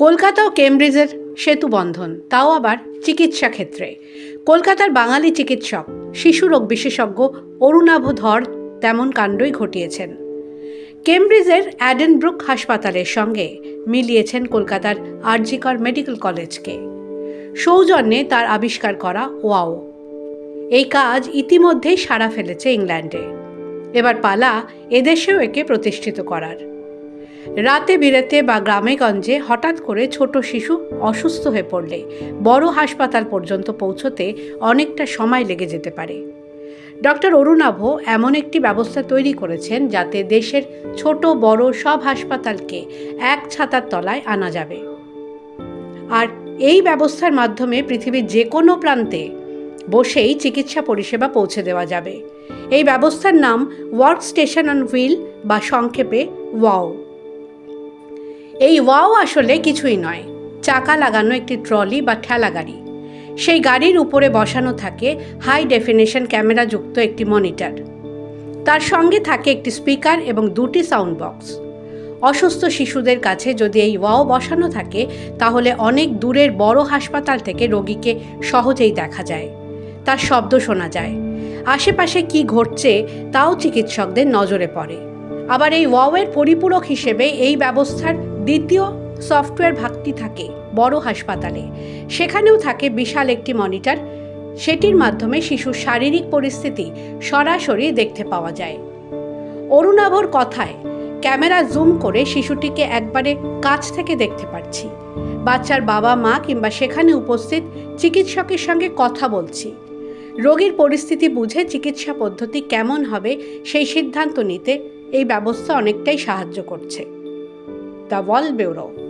কলকাতা ও কেমব্রিজের সেতু বন্ধন তাও আবার চিকিৎসা ক্ষেত্রে। কলকাতার বাঙালি চিকিৎসক শিশুরোগ বিশেষজ্ঞ অরুণাভ ধর তেমন কাণ্ডই ঘটিয়েছেন। কেমব্রিজের অ্যাডেনব্রুক হাসপাতালের সঙ্গে মিলিয়েছেন কলকাতার আরজিকর মেডিকেল কলেজকে। সৌজন্যে তার আবিষ্কার করা ওয়াও। এই কাজ ইতিমধ্যেই সাড়া ফেলেছে ইংল্যান্ডে। এবার পালা এদেশেও একে প্রতিষ্ঠিত করার। রাতে বিরেতে বা গ্রামে গঞ্জে হঠাৎ করে ছোট শিশু অসুস্থ হয়ে পড়লে বড় হাসপাতাল পর্যন্ত পৌঁছতে অনেকটা সময় লেগে যেতে পারে। ডক্টর অরুণাভ এমন একটি ব্যবস্থা তৈরি করেছেন যাতে দেশের ছোট বড় সব হাসপাতালকে এক ছাতার তলায় আনা যাবে। আর এই ব্যবস্থার মাধ্যমে পৃথিবীর যে কোনো প্রান্তে বসেই চিকিৎসা পরিষেবা পৌঁছে দেওয়া যাবে। এই ব্যবস্থার নাম ওয়ার্ক স্টেশন অন হুইল বা সংক্ষেপে ওয়াও। এই ওয়াও আসলে কিছুই নয়। চাকা লাগানো একটি ট্রলি বা ঠেলা গাড়ি। সেই গাড়ির উপরে বসানো থাকে হাই ডেফিনেশন ক্যামেরাযুক্ত একটি মনিটর। তার সঙ্গে থাকে একটি স্পিকার এবং দুটি সাউন্ড বক্স। অসুস্থ শিশুদের কাছে যদি এই ওয়াও বসানো থাকে, তাহলে অনেক দূরের বড় হাসপাতাল থেকে রোগীকে সহজেই দেখা যায়। তার শব্দ শোনা যায়। আশেপাশে কি ঘটছে, তাও চিকিৎসকদের নজরে পড়ে। আবার এই ওয়াওয়ের পরিপূরক হিসেবে এই ব্যবস্থার দ্বিতীয় সফটওয়্যার ভাগটি থাকে বড় হাসপাতালে। সেখানেও থাকে বিশাল একটি মনিটর। সেটির মাধ্যমে শিশুর শারীরিক পরিস্থিতি সরাসরি দেখতে পাওয়া যায়। অরুণাভর কথায়, ক্যামেরা জুম করে শিশুটিকে একবারে কাছ থেকে দেখতে পাচ্ছি বাচ্চার বাবা, মা কিংবা সেখানে উপস্থিত চিকিৎসকের সঙ্গে কথা বলছি। রোগীর পরিস্থিতি বুঝে চিকিৎসা পদ্ধতি কেমন হবে সেই সিদ্ধান্ত নিতে এই ব্যবস্থা অনেকটাই সাহায্য করছে। The Wall Bureau.